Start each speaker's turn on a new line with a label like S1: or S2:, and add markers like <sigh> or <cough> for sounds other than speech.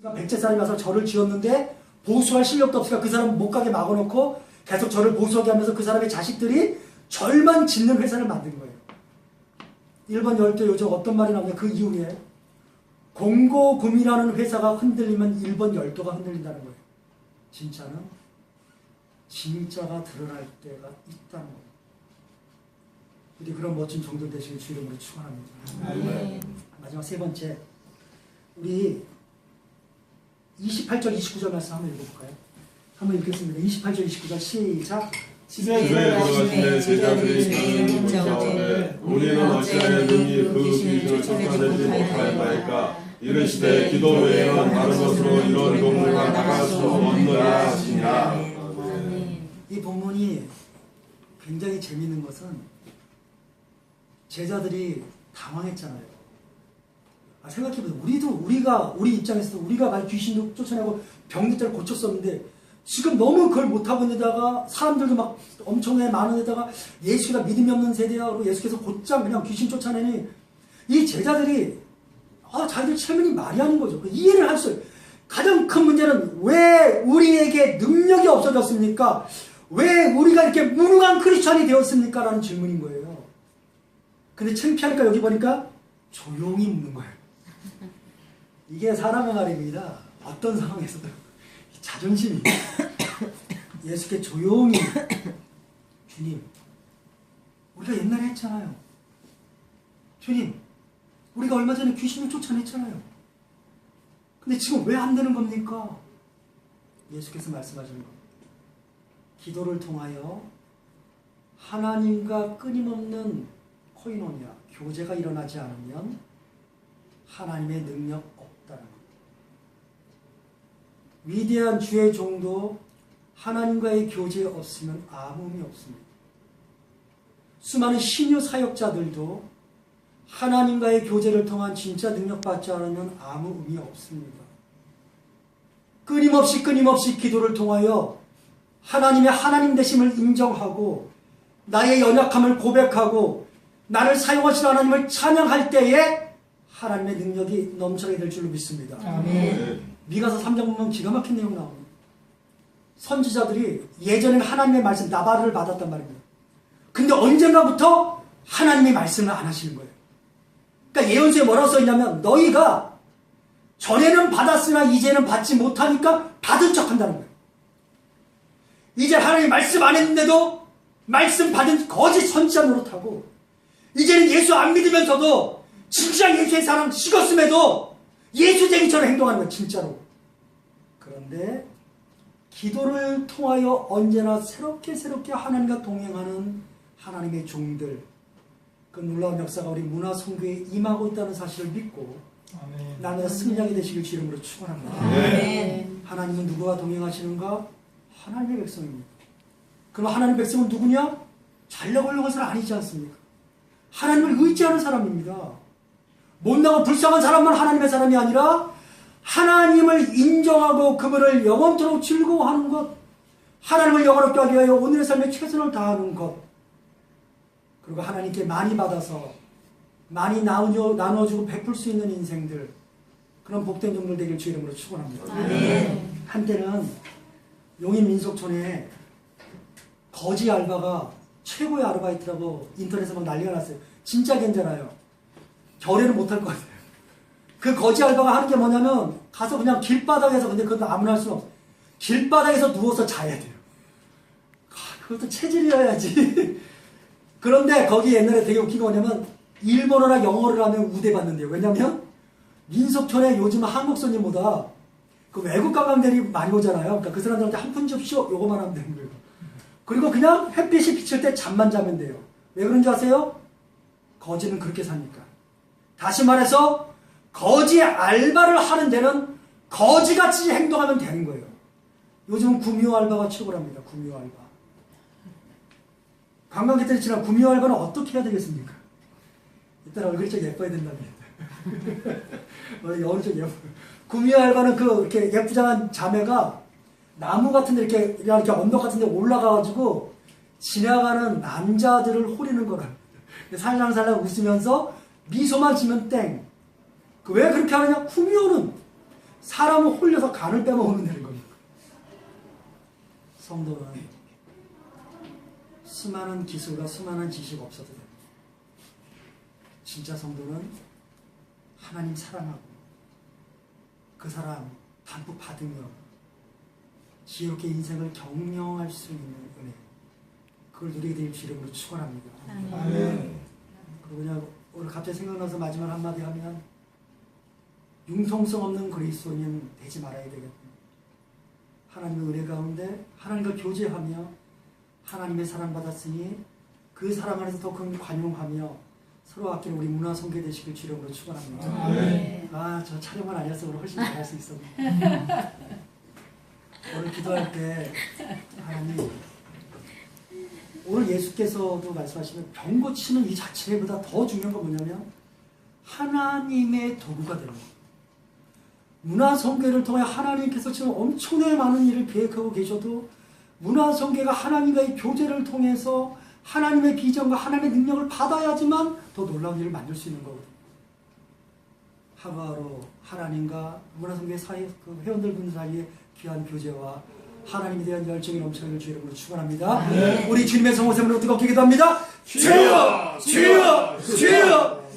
S1: 그러니까 백제 사람이 와서 절을 지었는데 보수할 실력도 없으니까 그 사람 못 가게 막아놓고 계속 절을 보수하게 하면서 그 사람의 자식들이 절만 짓는 회사를 만든 거예요. 일본 열대 요즘 어떤 말이 나오냐 그 이후에 공고금이라는 회사가 흔들리면 일본 열도가 흔들린다는 거예요. 진짜는 진짜가 드러날 때가 있다는 거예요. 우리 그런 멋진 종들 되시길 주 이름으로 축원합니다.
S2: 아멘.
S1: 마지막 세 번째 우리 28절 29절 말씀 한번 읽어볼까요? 한번 읽겠습니다. 28절 29절 시작
S2: 집에 들어가심에 제자들이 주는 문자오되 우리는 어찌하여 능히 그 귀신을 쫓아내지 못할 바일까 이르시되 기도 외에는 다른 것으로 이런 동물과 나갈 수 없느라 하시니라.
S1: 이 본문이 굉장히 재미있는 것은 제자들이 당황했잖아요. 아, 생각해보세요. 우리도 우리가 우리 입장에서 우리가 많이 귀신도 쫓아내고 병들을 고쳤었는데 지금 너무 그걸 못하고 있는데다가 사람들도 막 엄청나게 많은 데다가 예수가 믿음이 없는 세대야 그리고 예수께서 곧장 그냥 귀신 쫓아내니 이 제자들이 아 자기들 체면이 말이 아닌 거죠. 그 이해를 할 수. 가장 큰 문제는 왜 우리에게 능력이 없어졌습니까? 왜 우리가 이렇게 무능한 크리스천이 되었습니까? 라는 질문인 거예요. 근데 창피하니까 여기 보니까 조용히 묻는 거예요. <laughs> 이게 사람의 말입니다. 어떤 상황에서도 <laughs> 이 자존심이 <coughs> 예수께 조용히 <coughs> 주님 우리가 옛날에 했잖아요. 주님 우리가 얼마 전에 귀신을 쫓아냈잖아요. 근데 지금 왜 안 되는 겁니까? 예수께서 말씀하시는 겁니다. 기도를 통하여 하나님과 끊임없는 코이노니아, 교제가 일어나지 않으면 하나님의 능력 없다는 겁니다. 위대한 주의 종도 하나님과의 교제 없으면 아무 의미 없습니다. 수많은 신유 사역자들도 하나님과의 교제를 통한 진짜 능력받지 않으면 아무 의미 없습니다. 끊임없이 끊임없이 기도를 통하여 하나님의 하나님 되심을 인정하고 나의 연약함을 고백하고 나를 사용하신 하나님을 찬양할 때에 하나님의 능력이 넘쳐나게 될 줄로 믿습니다.
S2: 아멘.
S1: 미가서 3장 보면 기가 막힌 내용 나옵니다. 선지자들이 예전에는 하나님의 말씀 나바를 받았단 말입니다. 근데 언젠가부터 하나님의 말씀을 안 하시는 거예요. 그러니까 예언서에 뭐라고 써있냐면 너희가 전에는 받았으나 이제는 받지 못하니까 받은 척 한다는 거예요. 이제 하나님 말씀 안 했는데도 말씀 받은 거짓 선지자 노릇하고 이제는 예수 안 믿으면서도 진짜 예수의 사람 식었음에도 예수쟁이처럼 행동하는 거예요. 진짜로. 그런데 기도를 통하여 언제나 새롭게 새롭게 하나님과 동행하는 하나님의 종들 그 놀라운 역사가 우리 문화 성교에 임하고 있다는 사실을 믿고 나는 승리하게 되시길 주 이름으로 축원합니다.
S2: 아멘.
S1: 하나님은 누구와 동행하시는가? 하나님의 백성입니다. 그럼 하나님의 백성은 누구냐? 잘려고 하는 것은 아니지 않습니까? 하나님을 의지하는 사람입니다. 못나고 불쌍한 사람만 하나님의 사람이 아니라 하나님을 인정하고 그분을 영원토록 즐거워하는 것, 하나님을 영원롭게 하기 위하여 오늘의 삶에 최선을 다하는 것, 그리고 하나님께 많이 받아서 많이 나누어, 나눠주고 베풀 수 있는 인생들, 그런 복된 종들 되길 주 이름으로 축원합니다.
S2: 아멘.
S1: 한때는 용인 민속촌에 거지 알바가 최고의 아르바이트라고 인터넷에 막 난리가 났어요. 진짜 괜찮아요. 결례는 못할 것 같아요. 그 거지 알바가 하는 게 뭐냐면 가서 그냥 길바닥에서 근데 그것도 아무나 할 수는 없어. 길바닥에서 누워서 자야 돼요. 아, 그것도 체질이어야지. <laughs> 그런데 거기 옛날에 되게 웃긴 거 뭐냐면 일본어나 영어를 하면 우대받는데요. 왜냐면 민속촌에 요즘 한국 손님보다 그 외국 관광들이 많이 오잖아요. 그러니까 그 사람들한테 한 푼 줍쇼 요거만 하면 되는 거예요. 그리고 그냥 햇빛이 비칠 때 잠만 자면 돼요. 왜 그런지 아세요? 거지는 그렇게 사니까. 다시 말해서 거지 알바를 하는 데는 거지같이 행동하면 되는 거예요. 요즘은 구미호 알바가 최고랍니다. 구미호 알바. 관광객들이 지난 구미호 알바는 어떻게 해야 되겠습니까? 일단 얼굴이 좀 예뻐야 된답니다. <laughs> 얼굴이 좀 예뻐. 구미호 알바는 그 이렇게 예쁘장한 자매가 나무 같은 데 이렇게 이렇게 언덕 같은 데 올라가가지고 지나가는 남자들을 호리는 거라. 살랑살랑 웃으면서 미소만 지면 땡. 그 왜 그렇게 하느냐? 구미호는 사람은 홀려서 간을 빼먹으면 되는 겁니다. 성도는 수많은 기술과 수많은 지식 없어도 됩니다. 진짜 성도는 하나님 사랑하고 그 사랑 담뿍 받으며 지혜롭게 인생을 경영할 수 있는 은혜 그걸 누리게 될주 이름으로 축원합니다.
S3: 아멘.
S1: 그리고 그냥 오늘 갑자기 생각나서 마지막 한마디 하면 융통성 없는 그리스도인 되지 말아야 되겠다. 하나님의 은혜 가운데 하나님과 교제하며 하나님의 사랑받았으니 그 사랑 안에서 더 큰 관용하며 서로 아끼는 우리 문화 성계 되시길 주름으로 축원합니다.
S3: 아,
S1: 저 촬영만 아니었으면 오늘 훨씬 잘할 수 있었는데. <laughs> 오늘 기도할 때 하나님 예수께서도 말씀하시면 병 고치는 이 자체보다 더 중요한 건 뭐냐면 하나님의 도구가 되는 거예요. 문화 성계를 통해 하나님께서 지금 엄청나게 많은 일을 계획하고 계셔도 문화 성계가 하나님과의 교제를 통해서 하나님의 비전과 하나님의 능력을 받아야지만 더 놀라운 일을 만들 수 있는 거거든요. 하루하루 하나님과 문화 성계 사이 그 회원들 분들 사이에 귀한 교제와 하나님에 대한 열정이 넘치는 주 이름으로 축원합니다. 우리 주님의 성호sem으로 뜨겁게 기도합니다. 주여, 주여, 주여,